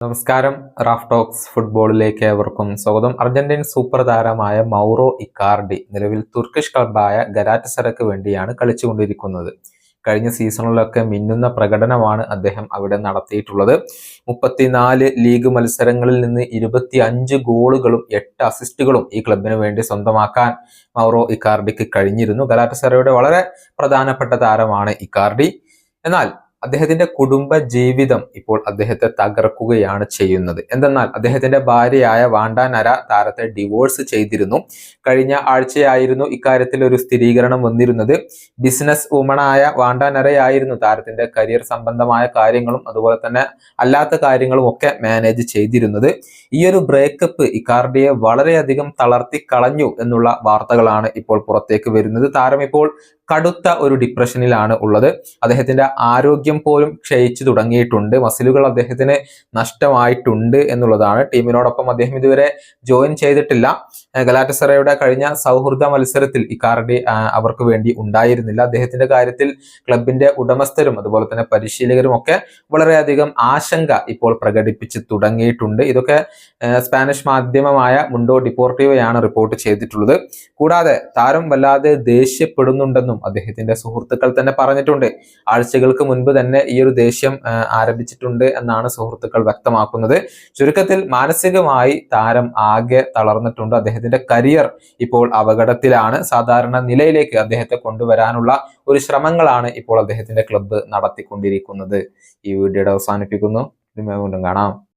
നമസ്കാരം. Raf talks ഫുട്ബോളിലേക്ക് ഏവർക്കും സ്വാഗതം. അർജന്റീൻ സൂപ്പർ താരമായ മൗറോ ഇക്കാർഡി നിലവിൽ തുർക്കിഷ് ക്ലബായ ഗലാറ്റസറയ്ക്ക് വേണ്ടിയാണ് കളിച്ചുകൊണ്ടിരിക്കുന്നത്. കഴിഞ്ഞ സീസണിലൊക്കെ മിന്നുന്ന പ്രകടനമാണ് അദ്ദേഹം അവിടെ നടത്തിയിട്ടുള്ളത്. മുപ്പത്തിനാല് ലീഗ് മത്സരങ്ങളിൽ നിന്ന് ഇരുപത്തി അഞ്ച് ഗോളുകളും എട്ട് അസിസ്റ്റുകളും ഈ ക്ലബിന് വേണ്ടി സ്വന്തമാക്കാൻ മൗറോ ഇക്കാർഡിക്ക് കഴിഞ്ഞിരുന്നു. ഗലാറ്റസറയുടെ വളരെ പ്രധാനപ്പെട്ട താരമാണ് ഇക്കാർഡി. എന്നാൽ അദ്ദേഹത്തിന്റെ കുടുംബ ജീവിതം ഇപ്പോൾ അദ്ദേഹത്തെ തകർക്കുകയാണ് ചെയ്യുന്നത്. എന്തെന്നാൽ അദ്ദേഹത്തിന്റെ ഭാര്യയായ വാണ്ടാനര താരത്തെ ഡിവോഴ്സ് ചെയ്തിരുന്നു. കഴിഞ്ഞ ആഴ്ചയായിരുന്നു ഇക്കാര്യത്തിൽ ഒരു സ്ഥിരീകരണം വന്നിരുന്നത്. ബിസിനസ് വുമണായ വാണ്ട നരയായിരുന്നു താരത്തിന്റെ കരിയർ സംബന്ധമായ കാര്യങ്ങളും അതുപോലെ തന്നെ അല്ലാത്ത കാര്യങ്ങളും ഒക്കെ മാനേജ് ചെയ്തിരുന്നത്. ഈ ഒരു ബ്രേക്കപ്പ് ഇക്കാർഡിയെ വളരെയധികം തളർത്തി കളഞ്ഞു എന്നുള്ള വാർത്തകളാണ് ഇപ്പോൾ പുറത്തേക്ക് വരുന്നത്. താരം ഇപ്പോൾ കടുത്ത ഒരു ഡിപ്രഷനിലാണ് ഉള്ളത്. അദ്ദേഹത്തിന്റെ ആരോഗ്യം പോലും ക്ഷയിച്ചു തുടങ്ങിയിട്ടുണ്ട്. മസിലുകൾ അദ്ദേഹത്തിന് നഷ്ടമായിട്ടുണ്ട് എന്നുള്ളതാണ് ടീമിനോടൊപ്പം അദ്ദേഹം ഇതുവരെ ജോയിൻ ചെയ്തിട്ടില്ല. ഗലാറ്റസറയുടെ കഴിഞ്ഞ സൗഹൃദ മത്സരത്തിൽ ഇക്കാർഡി അവർക്ക് വേണ്ടി ഉണ്ടായിരുന്നില്ല. അദ്ദേഹത്തിന്റെ കാര്യത്തിൽ ക്ലബിന്റെ ഉടമസ്ഥരും അതുപോലെ തന്നെ പരിശീലകരും ഒക്കെ വളരെയധികം ആശങ്ക ഇപ്പോൾ പ്രകടിപ്പിച്ച് തുടങ്ങിയിട്ടുണ്ട്. ഇതൊക്കെ സ്പാനിഷ് മാധ്യമമായ മുണ്ടോ ഡിപ്പോർട്ടീവയാണ് റിപ്പോർട്ട് ചെയ്തിട്ടുള്ളത്. കൂടാതെ താരം വല്ലാതെ ദേഷ്യപ്പെടുന്നുണ്ടെന്നും അദ്ദേഹത്തിന്റെ സുഹൃത്തുക്കൾ തന്നെ പറഞ്ഞിട്ടുണ്ട്. ആഴ്ചകൾക്ക് മുൻപ് തന്നെ ഈ ഒരു ദേഷ്യം ആരംഭിച്ചിട്ടുണ്ട് എന്നാണ് സുഹൃത്തുക്കൾ വ്യക്തമാക്കുന്നത്. ചുരുക്കത്തിൽ മാനസികമായി താരം ആകെ തളർന്നിട്ടുണ്ട്. അദ്ദേഹത്തിന്റെ കരിയർ ഇപ്പോൾ അപകടത്തിലാണ്. സാധാരണ നിലയിലേക്ക് അദ്ദേഹത്തെ കൊണ്ടുവരാനുള്ള ഒരു ശ്രമങ്ങളാണ് ഇപ്പോൾ അദ്ദേഹത്തിന്റെ ക്ലബ്ബ് നടത്തിക്കൊണ്ടിരിക്കുന്നത്. ഈ വീഡിയോയുടെ അവസാനിപ്പിക്കുന്നു. വീണ്ടും കാണാം.